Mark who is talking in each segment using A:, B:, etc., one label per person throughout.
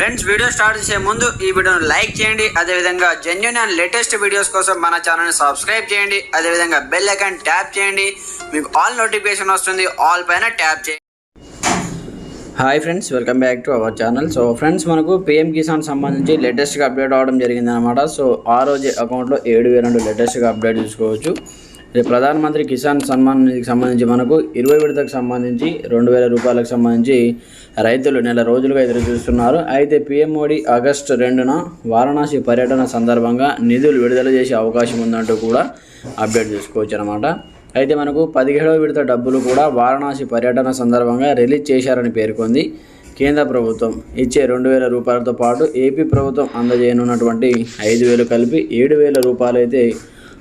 A: Friends video start చేసే ముందు ఈ వీడియోను లైక్ చేయండి. అదేవిధంగా జెన్యున్ అండ్ లేటెస్ట్ వీడియోస్ కోసం మన ఛానల్ని సబ్స్క్రైబ్ చేయండి. అదేవిధంగా బెల్ ఐకాన్ ట్యాప్ చేయండి. మీకు ఆల్ నోటిఫికేషన్ వస్తుంది. ఆల్ పైన ట్యాప్ చేయండి. Hi friends welcome back to our channel so friends మనకు పిఎం కిసాన్ సంబంధించి లేటెస్ట్గా అప్డేట్ అవడం జరిగింది అనమాట సో ఆ రోజు అకౌంట్లో ఏడు వేల రెండు లేటెస్ట్గా అప్డేట్ చూసుకోవచ్చు. ఇది ప్రధానమంత్రి కిసాన్ సన్మాన్ నిధికి సంబంధించి మనకు ఇరవై విడతకు సంబంధించి రెండు వేల రూపాయలకు సంబంధించి రైతులు నెల రోజులుగా ఎదురు చూస్తున్నారు. అయితే పీఎం మోడీ ఆగస్టు రెండున వారణాసి పర్యటన సందర్భంగా నిధులు విడుదల చేసే అవకాశం ఉందంటూ కూడా అప్డేట్ చేసుకోవచ్చు అనమాట అయితే మనకు పదిహేడవ విడత డబ్బులు కూడా వారణాసి పర్యటన సందర్భంగా రిలీజ్ చేశారని పేర్కొంది కేంద్ర ప్రభుత్వం. ఇచ్చే రెండు వేల రూపాయలతో పాటు ఏపీ ప్రభుత్వం అందజేయనున్నటువంటి ఐదు వేలు కలిపి ఏడు వేల రూపాయలు అయితే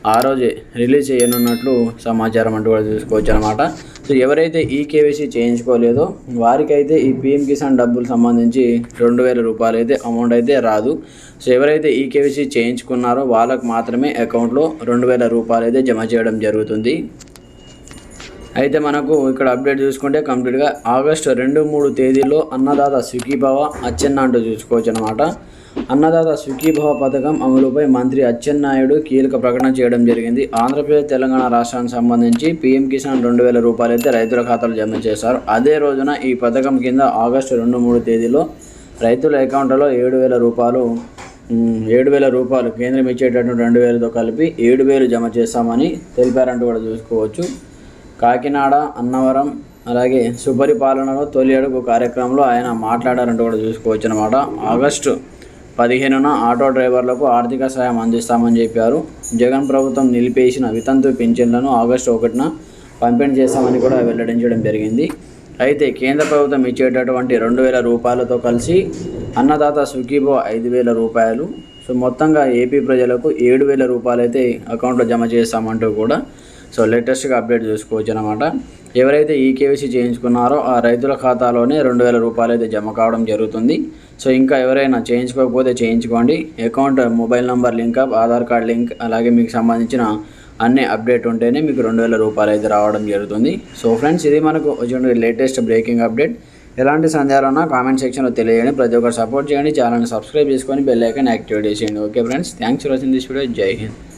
A: ఆ రోజే రిలీజ్ చేయనున్నట్లు సమాచారం అంటూ కూడా చూసుకోవచ్చు అనమాట సో ఎవరైతే ఈ కేవైసీ చేయించుకోలేదో వారికైతే ఈ పిఎం కిసాన్ డబ్బులు సంబంధించి రెండు వేల రూపాయలు అయితే అమౌంట్ అయితే రాదు. సో ఎవరైతే ఈ కేవైసీ చేయించుకున్నారో వాళ్ళకు మాత్రమే అకౌంట్లో రెండు వేల రూపాయలు అయితే జమ చేయడం జరుగుతుంది. అయితే మనకు ఇక్కడ అప్డేట్ చూసుకుంటే కంప్లీట్గా ఆగస్టు రెండు మూడు తేదీలో అన్నదాత స్వికీభవ అచ్చెన్న అంటూ చూసుకోవచ్చు అనమాట అన్నదాత స్వికీభవ పథకం అమలుపై మంత్రి అచ్చెన్నాయుడు కీలక ప్రకటన చేయడం జరిగింది. ఆంధ్రప్రదేశ్ తెలంగాణ రాష్ట్రానికి సంబంధించి పీఎం కిసాన్ రెండు వేల రూపాయలు అయితే రైతుల ఖాతాలు జమ చేశారు. అదే రోజున ఈ పథకం కింద ఆగస్టు రెండు మూడు తేదీలో రైతుల అకౌంట్లలో ఏడు వేల రూపాయలు ఏడు వేల రూపాయలు కేంద్రం ఇచ్చేటటువంటి రెండు వేలతో కలిపి ఏడు వేలు జమ చేస్తామని తెలిపారంటూ కూడా చూసుకోవచ్చు. కాకినాడ అన్నవరం అలాగే సుపరిపాలనలో తొలి అడుగు కార్యక్రమంలో ఆయన మాట్లాడారంటూ కూడా చూసుకోవచ్చు అనమాట ఆగస్టు పదిహేనున ఆటో డ్రైవర్లకు ఆర్థిక సాయం అందిస్తామని చెప్పారు. జగన్ ప్రభుత్వం నిలిపేసిన వితంతు పింఛన్లను ఆగస్టు ఒకటిన పంపిణీ చేస్తామని కూడా వెల్లడించడం జరిగింది. అయితే కేంద్ర ప్రభుత్వం ఇచ్చేటటువంటి రెండు వేల రూపాయలతో కలిసి అన్నదాత సుఖీబో ఐదు వేల రూపాయలు సో మొత్తంగా ఏపీ ప్రజలకు ఏడు వేల రూపాయలు అయితే అకౌంట్లో జమ చేస్తామంటూ కూడా సో లేటెస్ట్గా అప్డేట్ చూసుకోవచ్చు అనమాట ఎవరైతే ఈ కేవైసీ చేయించుకున్నారో ఆ రైతుల ఖాతాలోనే రెండు వేల రూపాయలు అయితే జమ కావడం జరుగుతుంది. సో ఇంకా ఎవరైనా చేయించుకోకపోతే చేయించుకోండి. Account mobile number link up Aadhaar card link అలాగే మీకు సంబంధించిన అన్ని అప్డేట్ ఉంటేనే మీకు రెండు వేల రూపాయలు అయితే రావడం జరుగుతుంది. సో ఫ్రెండ్స్ ఇది మనకు వచ్చిన లేటెస్ట్ బ్రేకింగ్ అప్డేట్ ఎలాంటి సందేహాలన్నా కామెంట్ సెక్షన్లో తెలియజేయండి. ప్రతి ఒక్కరు సపోర్ట్ చేయండి. ఛానల్ని సబ్స్క్రైబ్ చేసుకొని బెల్ ఐకాన్ యాక్టివేట్ చేసేయండి. Okay friends thanks for watching this video జై హింద్